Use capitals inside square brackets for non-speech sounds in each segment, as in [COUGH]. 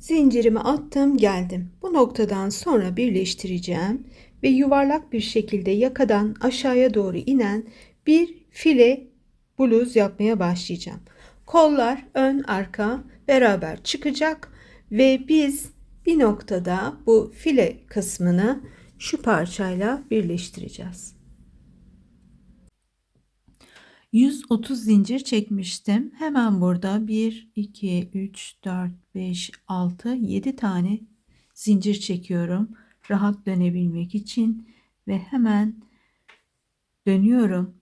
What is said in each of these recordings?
Zincirimi attım geldim. Bu noktadan sonra birleştireceğim ve yuvarlak bir şekilde yakadan aşağıya doğru inen bir file bluz yapmaya başlayacağım. Kollar ön arka beraber çıkacak ve biz bir noktada bu file kısmını şu parçayla birleştireceğiz. 130 zincir çekmiştim. Hemen burada 1, 2, 3, 4, 5, 6, 7 tane zincir çekiyorum. Rahat dönebilmek için ve hemen dönüyorum.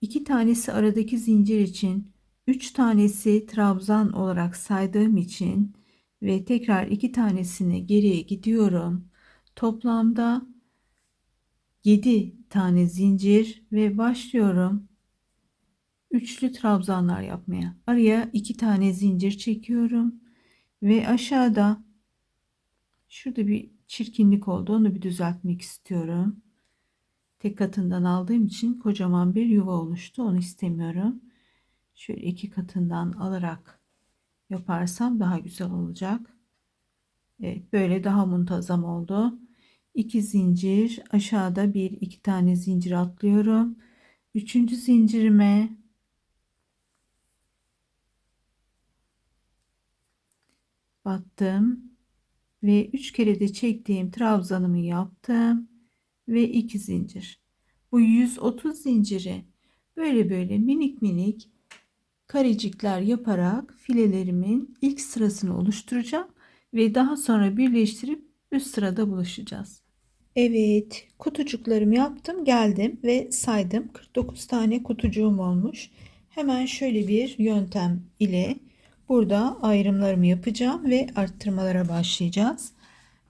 2 tanesi aradaki zincir için, 3 tanesi trabzan olarak saydığım için ve tekrar 2 tanesini geriye gidiyorum. Toplamda 7 tane zincir ve başlıyorum üçlü trabzanlar yapmaya. Araya iki tane zincir çekiyorum ve aşağıda şurada bir çirkinlik oldu. Onu bir düzeltmek istiyorum. Tek katından aldığım için kocaman bir yuva oluştu. Onu istemiyorum. Şöyle iki katından alarak yaparsam daha güzel olacak. Evet böyle daha muntazam oldu. İki zincir aşağıda bir iki tane zincir atlıyorum. Üçüncü zincirime battım ve 3 kere de çektiğim trabzanımı yaptım ve 2 zincir. Bu 130 zinciri böyle böyle minik minik karecikler yaparak filelerimin ilk sırasını oluşturacağım ve daha sonra birleştirip üst sırada buluşacağız. Evet, kutucuklarımı yaptım, geldim ve saydım. 49 tane kutucuğum olmuş. Hemen şöyle bir yöntem ile Burada ayrımlarımı yapacağım ve arttırmalara başlayacağız.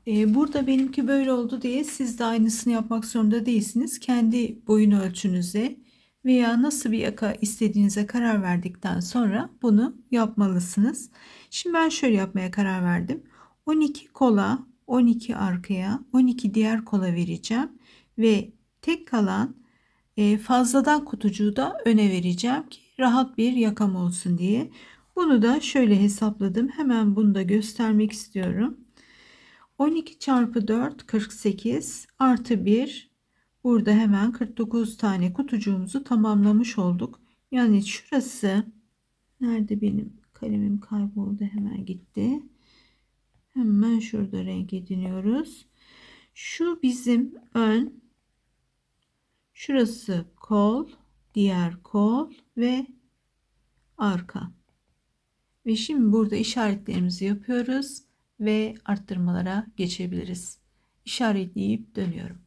Ee, burada benimki böyle oldu diye siz de aynısını yapmak zorunda değilsiniz. Kendi boyun ölçünüze veya nasıl bir yaka istediğinize karar verdikten sonra bunu yapmalısınız. Şimdi ben şöyle yapmaya karar verdim. 12 kola 12 arkaya 12 diğer kola vereceğim ve tek kalan e, fazladan kutucuğu da öne vereceğim ki rahat bir yakam olsun diye. Bunu da şöyle hesapladım. Hemen bunu da göstermek istiyorum. 12 çarpı 4 48 artı 1 burada hemen 49 tane kutucuğumuzu tamamlamış olduk. Yani şurası nerede benim kalemim kayboldu hemen gitti. Hemen şurada renk ediniyoruz. Şu bizim ön şurası kol diğer kol ve arka. Ve şimdi burada işaretlerimizi yapıyoruz ve arttırmalara geçebiliriz. İşaretleyip dönüyorum.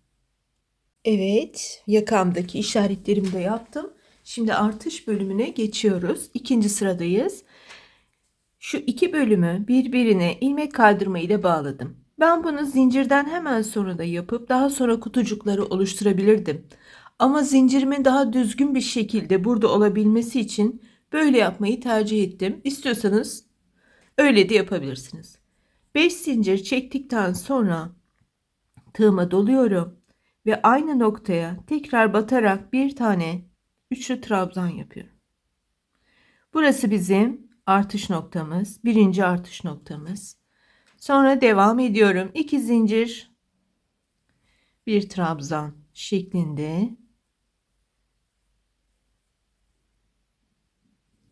Evet, yakamdaki işaretlerimi de yaptım. Şimdi artış bölümüne geçiyoruz. İkinci sıradayız. Şu iki bölümü birbirine ilmek kaydırma ile bağladım. Ben bunu zincirden hemen sonra da yapıp daha sonra kutucukları oluşturabilirdim. Ama zincirimin daha düzgün bir şekilde burada olabilmesi için Böyle yapmayı tercih ettim. İstiyorsanız öyle de yapabilirsiniz. 5 zincir çektikten sonra tığıma doluyorum ve aynı noktaya tekrar batarak bir tane üçlü trabzan yapıyorum. Burası bizim artış noktamız. Birinci artış noktamız. Sonra devam ediyorum. 2 zincir bir trabzan şeklinde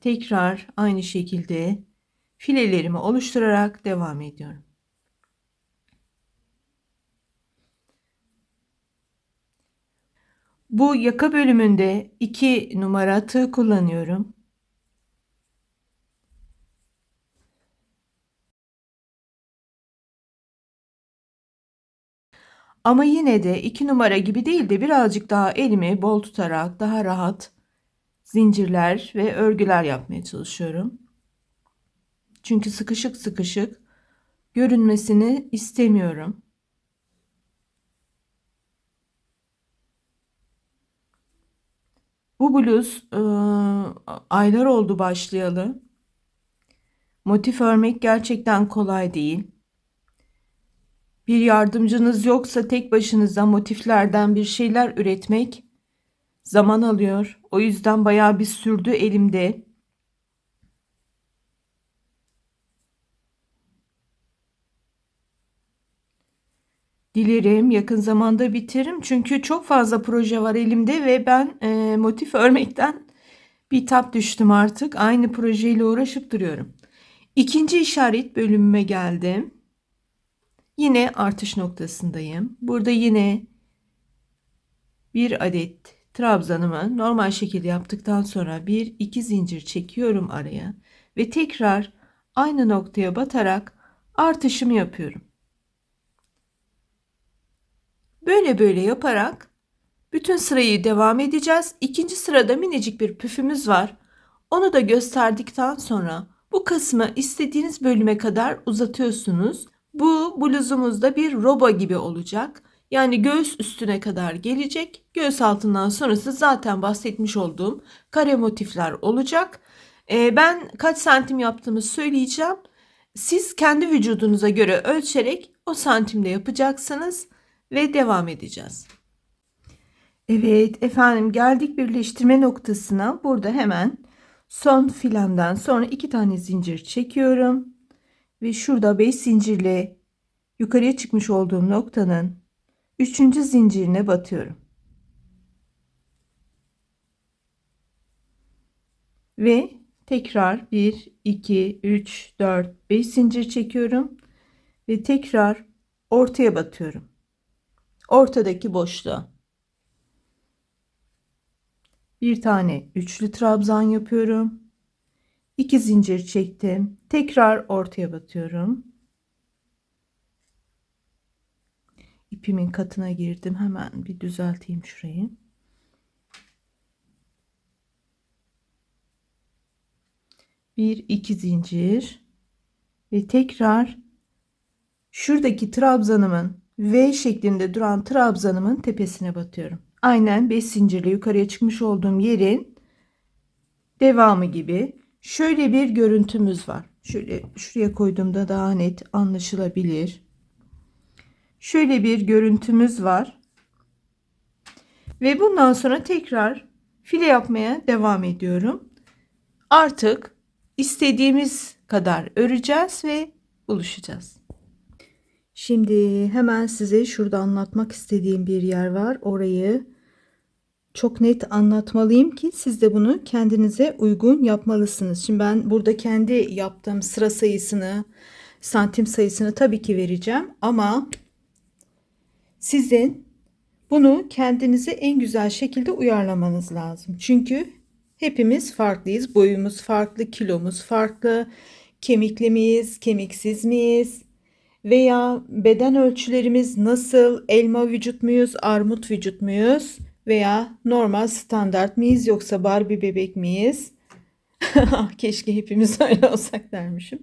tekrar aynı şekilde filelerimi oluşturarak devam ediyorum. Bu yaka bölümünde 2 numara tığ kullanıyorum. Ama yine de 2 numara gibi değil de birazcık daha elimi bol tutarak daha rahat zincirler ve örgüler yapmaya çalışıyorum. Çünkü sıkışık sıkışık görünmesini istemiyorum. Bu bluz e, aylar oldu başlayalı. Motif örmek gerçekten kolay değil. Bir yardımcınız yoksa tek başınıza motiflerden bir şeyler üretmek zaman alıyor. O yüzden bayağı bir sürdü elimde. Dilerim yakın zamanda bitiririm. Çünkü çok fazla proje var elimde ve ben e, motif [LAUGHS] örmekten bitap düştüm artık. Aynı projeyle uğraşıp duruyorum. İkinci işaret bölümüme geldim. Yine artış noktasındayım. Burada yine bir adet trabzanımı normal şekilde yaptıktan sonra bir iki zincir çekiyorum araya ve tekrar aynı noktaya batarak artışımı yapıyorum. Böyle böyle yaparak bütün sırayı devam edeceğiz. İkinci sırada minicik bir püfümüz var. Onu da gösterdikten sonra bu kısmı istediğiniz bölüme kadar uzatıyorsunuz. Bu bluzumuzda bir roba gibi olacak. Yani göğüs üstüne kadar gelecek. Göğüs altından sonrası zaten bahsetmiş olduğum kare motifler olacak. Ee, ben kaç santim yaptığımı söyleyeceğim. Siz kendi vücudunuza göre ölçerek o santimde yapacaksınız ve devam edeceğiz. Evet efendim geldik birleştirme noktasına. Burada hemen son filemden sonra iki tane zincir çekiyorum. Ve şurada 5 zincirle yukarıya çıkmış olduğum noktanın 3. zincirine batıyorum. Ve tekrar 1, 2, 3, 4, 5 zincir çekiyorum. Ve tekrar ortaya batıyorum. Ortadaki boşluğa. Bir tane üçlü trabzan yapıyorum. 2 zincir çektim. Tekrar ortaya batıyorum. İpimin katına girdim. Hemen bir düzelteyim şurayı. Bir iki zincir ve tekrar şuradaki trabzanımın V şeklinde duran trabzanımın tepesine batıyorum. Aynen 5 zincirle yukarıya çıkmış olduğum yerin devamı gibi şöyle bir görüntümüz var. Şöyle şuraya koyduğumda daha net anlaşılabilir. Şöyle bir görüntümüz var. Ve bundan sonra tekrar file yapmaya devam ediyorum. Artık istediğimiz kadar öreceğiz ve buluşacağız. Şimdi hemen size şurada anlatmak istediğim bir yer var. Orayı çok net anlatmalıyım ki siz de bunu kendinize uygun yapmalısınız. Şimdi ben burada kendi yaptığım sıra sayısını, santim sayısını tabii ki vereceğim ama sizin bunu kendinize en güzel şekilde uyarlamanız lazım. Çünkü hepimiz farklıyız. Boyumuz farklı, kilomuz farklı, kemikli miyiz, kemiksiz miyiz? Veya beden ölçülerimiz nasıl? Elma vücut muyuz, armut vücut muyuz? Veya normal standart mıyız yoksa Barbie bebek miyiz? [LAUGHS] Keşke hepimiz [LAUGHS] öyle olsak dermişim.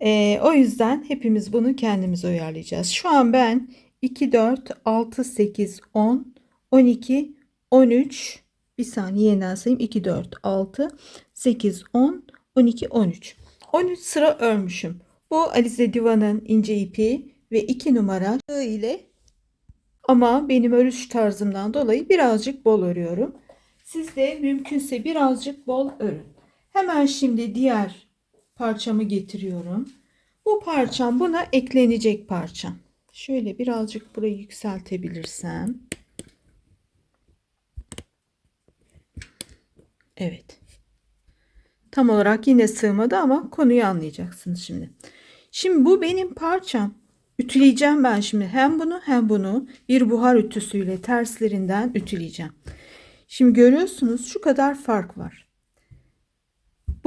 Ee, o yüzden hepimiz bunu kendimiz uyarlayacağız. Şu an ben 2, 4, 6, 8, 10, 12, 13 bir saniye yeniden sayayım. 2, 4, 6, 8, 10, 12, 13. 13 sıra örmüşüm. Bu Alize Divan'ın ince ipi ve 2 numara ile ama benim örüş tarzımdan dolayı birazcık bol örüyorum. Siz de mümkünse birazcık bol örün. Hemen şimdi diğer parçamı getiriyorum. Bu parçam buna eklenecek parçam. Şöyle birazcık burayı yükseltebilirsem. Evet. Tam olarak yine sığmadı ama konuyu anlayacaksınız şimdi. Şimdi bu benim parçam. Ütüleyeceğim ben şimdi hem bunu hem bunu bir buhar ütüsüyle terslerinden ütüleyeceğim. Şimdi görüyorsunuz şu kadar fark var.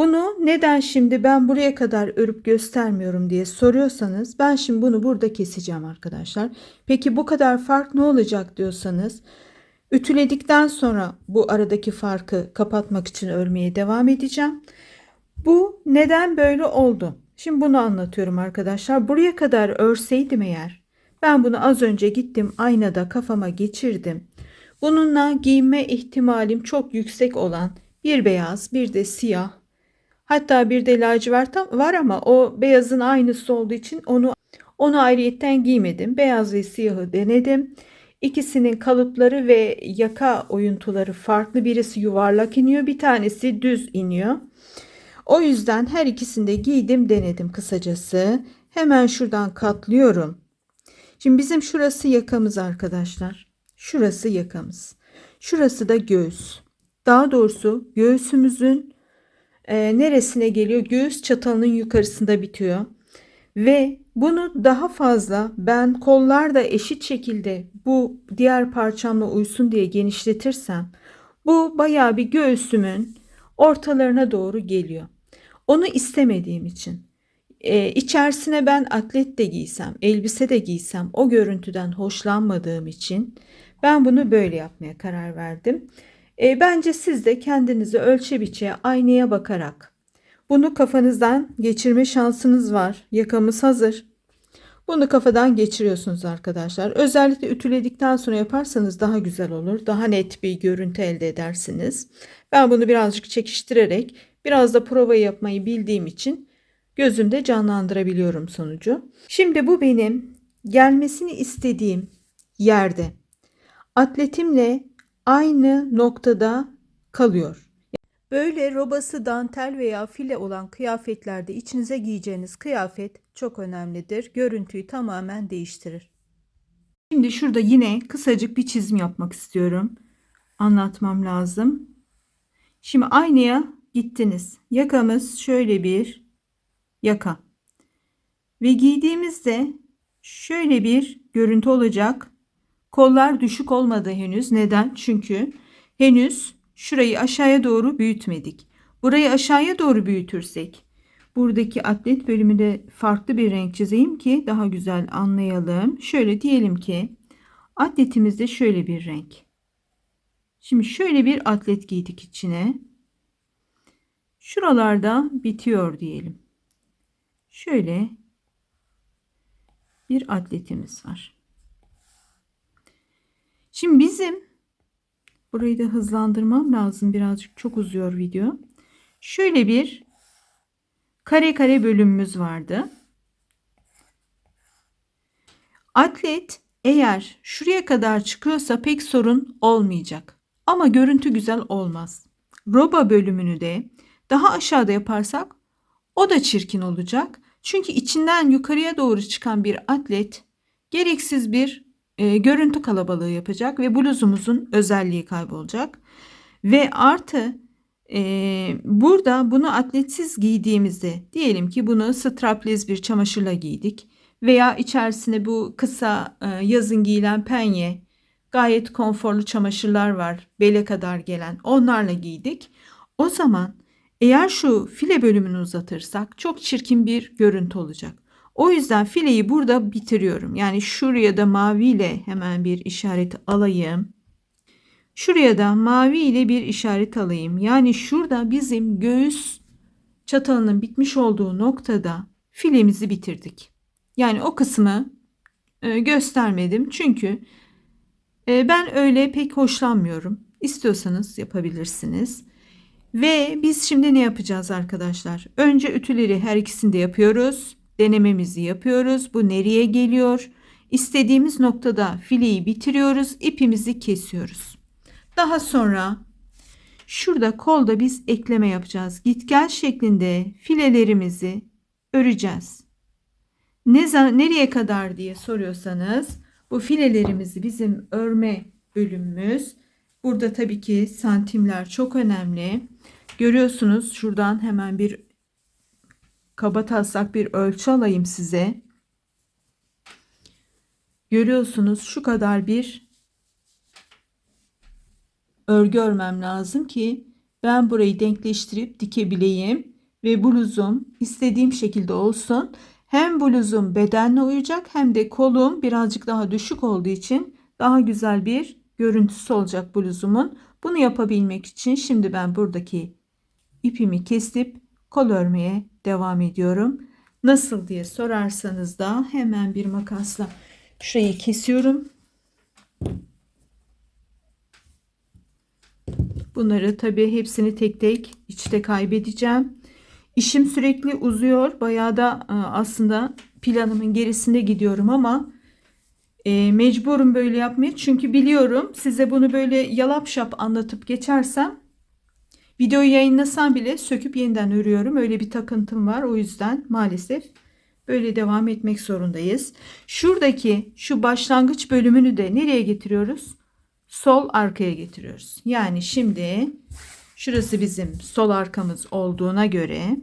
Bunu neden şimdi ben buraya kadar örüp göstermiyorum diye soruyorsanız ben şimdi bunu burada keseceğim arkadaşlar. Peki bu kadar fark ne olacak diyorsanız ütüledikten sonra bu aradaki farkı kapatmak için örmeye devam edeceğim. Bu neden böyle oldu? Şimdi bunu anlatıyorum arkadaşlar. Buraya kadar örseydim eğer ben bunu az önce gittim aynada kafama geçirdim. Bununla giyinme ihtimalim çok yüksek olan bir beyaz bir de siyah hatta bir de lacivert var ama o beyazın aynısı olduğu için onu onu ayrıyetten giymedim. Beyaz ve siyahı denedim. İkisinin kalıpları ve yaka oyuntuları farklı. Birisi yuvarlak iniyor, bir tanesi düz iniyor. O yüzden her ikisini de giydim denedim kısacası. Hemen şuradan katlıyorum. Şimdi bizim şurası yakamız arkadaşlar. Şurası yakamız. Şurası da göğüs. Daha doğrusu göğsümüzün e, neresine geliyor? Göğüs çatalının yukarısında bitiyor. Ve bunu daha fazla ben kollar da eşit şekilde bu diğer parçamla uysun diye genişletirsem bu bayağı bir göğsümün ortalarına doğru geliyor. Onu istemediğim için e, içerisine ben atlet de giysem, elbise de giysem o görüntüden hoşlanmadığım için ben bunu böyle yapmaya karar verdim. E, bence siz de kendinizi ölçe biçe aynaya bakarak bunu kafanızdan geçirme şansınız var. Yakamız hazır. Bunu kafadan geçiriyorsunuz arkadaşlar. Özellikle ütüledikten sonra yaparsanız daha güzel olur. Daha net bir görüntü elde edersiniz. Ben bunu birazcık çekiştirerek biraz da prova yapmayı bildiğim için gözümde canlandırabiliyorum sonucu. Şimdi bu benim gelmesini istediğim yerde atletimle aynı noktada kalıyor. Böyle robası dantel veya file olan kıyafetlerde içinize giyeceğiniz kıyafet çok önemlidir. Görüntüyü tamamen değiştirir. Şimdi şurada yine kısacık bir çizim yapmak istiyorum. Anlatmam lazım. Şimdi aynaya gittiniz. Yakamız şöyle bir yaka. Ve giydiğimizde şöyle bir görüntü olacak. Kollar düşük olmadı henüz. Neden? Çünkü henüz şurayı aşağıya doğru büyütmedik. Burayı aşağıya doğru büyütürsek buradaki atlet bölümünde farklı bir renk çizeyim ki daha güzel anlayalım. Şöyle diyelim ki atletimizde şöyle bir renk. Şimdi şöyle bir atlet giydik içine. Şuralarda bitiyor diyelim. Şöyle bir atletimiz var. Şimdi bizim burayı da hızlandırmam lazım. Birazcık çok uzuyor video. Şöyle bir kare kare bölümümüz vardı. Atlet eğer şuraya kadar çıkıyorsa pek sorun olmayacak. Ama görüntü güzel olmaz. Roba bölümünü de daha aşağıda yaparsak o da çirkin olacak. Çünkü içinden yukarıya doğru çıkan bir atlet gereksiz bir e, görüntü kalabalığı yapacak ve bluzumuzun özelliği kaybolacak. Ve artı e, burada bunu atletsiz giydiğimizde diyelim ki bunu strapless bir çamaşırla giydik veya içerisine bu kısa e, yazın giyilen penye gayet konforlu çamaşırlar var bele kadar gelen onlarla giydik. O zaman eğer şu file bölümünü uzatırsak çok çirkin bir görüntü olacak. O yüzden fileyi burada bitiriyorum. Yani şuraya da mavi ile hemen bir işaret alayım. Şuraya da mavi ile bir işaret alayım. Yani şurada bizim göğüs çatalının bitmiş olduğu noktada filemizi bitirdik. Yani o kısmı e, göstermedim. Çünkü e, ben öyle pek hoşlanmıyorum. İstiyorsanız yapabilirsiniz. Ve biz şimdi ne yapacağız arkadaşlar? Önce ütüleri her ikisini de yapıyoruz. Denememizi yapıyoruz. Bu nereye geliyor? İstediğimiz noktada fileyi bitiriyoruz. ipimizi kesiyoruz. Daha sonra şurada kolda biz ekleme yapacağız. Git gel şeklinde filelerimizi öreceğiz. Ne nereye kadar diye soruyorsanız bu filelerimizi bizim örme bölümümüz. Burada tabii ki santimler çok önemli. Görüyorsunuz şuradan hemen bir kaba taslak bir ölçü alayım size. Görüyorsunuz şu kadar bir örgü örmem lazım ki ben burayı denkleştirip dikebileyim ve bluzum istediğim şekilde olsun. Hem bluzum bedenle uyacak hem de kolum birazcık daha düşük olduğu için daha güzel bir görüntüsü olacak bluzumun. Bunu yapabilmek için şimdi ben buradaki ipimi kesip kol örmeye devam ediyorum. Nasıl diye sorarsanız da hemen bir makasla şurayı kesiyorum. Bunları tabii hepsini tek tek içte kaybedeceğim. İşim sürekli uzuyor. Bayağı da e, aslında planımın gerisinde gidiyorum ama e, mecburum böyle yapmaya. Çünkü biliyorum size bunu böyle yalap şap anlatıp geçersem videoyu yayınlasam bile söküp yeniden örüyorum. Öyle bir takıntım var. O yüzden maalesef Böyle devam etmek zorundayız. Şuradaki şu başlangıç bölümünü de nereye getiriyoruz? Sol arkaya getiriyoruz. Yani şimdi şurası bizim sol arkamız olduğuna göre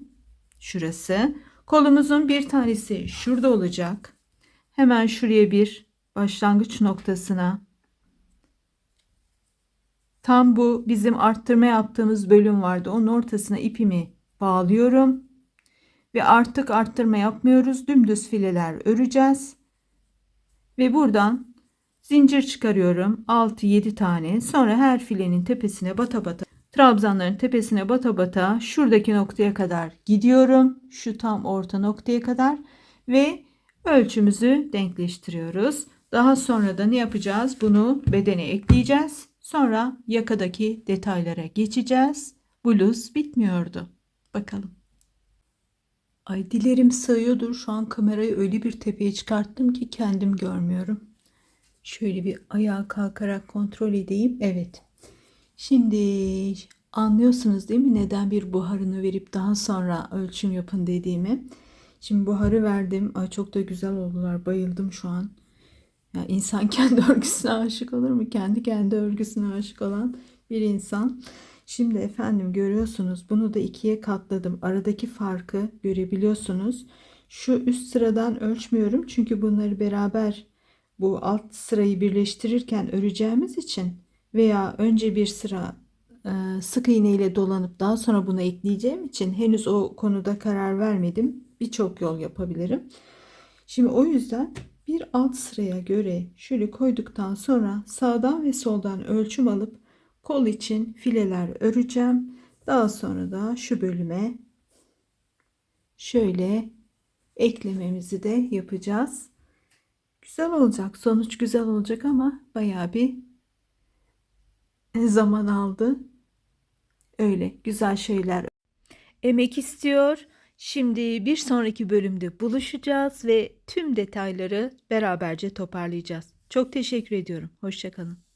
şurası kolumuzun bir tanesi şurada olacak. Hemen şuraya bir başlangıç noktasına tam bu bizim arttırma yaptığımız bölüm vardı. Onun ortasına ipimi bağlıyorum. Ve artık arttırma yapmıyoruz. Dümdüz fileler öreceğiz. Ve buradan zincir çıkarıyorum. 6-7 tane. Sonra her filenin tepesine bata bata trabzanların tepesine bata bata şuradaki noktaya kadar gidiyorum. Şu tam orta noktaya kadar ve ölçümüzü denkleştiriyoruz. Daha sonra da ne yapacağız? Bunu bedene ekleyeceğiz. Sonra yakadaki detaylara geçeceğiz. Bluz bitmiyordu. Bakalım. Ay dilerim sığıyordur. Şu an kamerayı öyle bir tepeye çıkarttım ki kendim görmüyorum. Şöyle bir ayağa kalkarak kontrol edeyim. Evet. Şimdi anlıyorsunuz değil mi neden bir buharını verip daha sonra ölçüm yapın dediğimi. Şimdi buharı verdim. Ay çok da güzel oldular. Bayıldım şu an. Ya insan [LAUGHS] kendi örgüsüne aşık olur mu? Kendi kendi örgüsüne aşık olan bir insan. Şimdi efendim görüyorsunuz bunu da ikiye katladım. Aradaki farkı görebiliyorsunuz. Şu üst sıradan ölçmüyorum çünkü bunları beraber bu alt sırayı birleştirirken öreceğimiz için veya önce bir sıra e, sık iğne ile dolanıp daha sonra bunu ekleyeceğim için henüz o konuda karar vermedim. Birçok yol yapabilirim. Şimdi o yüzden bir alt sıraya göre şöyle koyduktan sonra sağdan ve soldan ölçüm alıp kol için fileler öreceğim. Daha sonra da şu bölüme şöyle eklememizi de yapacağız. Güzel olacak. Sonuç güzel olacak ama bayağı bir zaman aldı. Öyle güzel şeyler emek istiyor. Şimdi bir sonraki bölümde buluşacağız ve tüm detayları beraberce toparlayacağız. Çok teşekkür ediyorum. Hoşçakalın.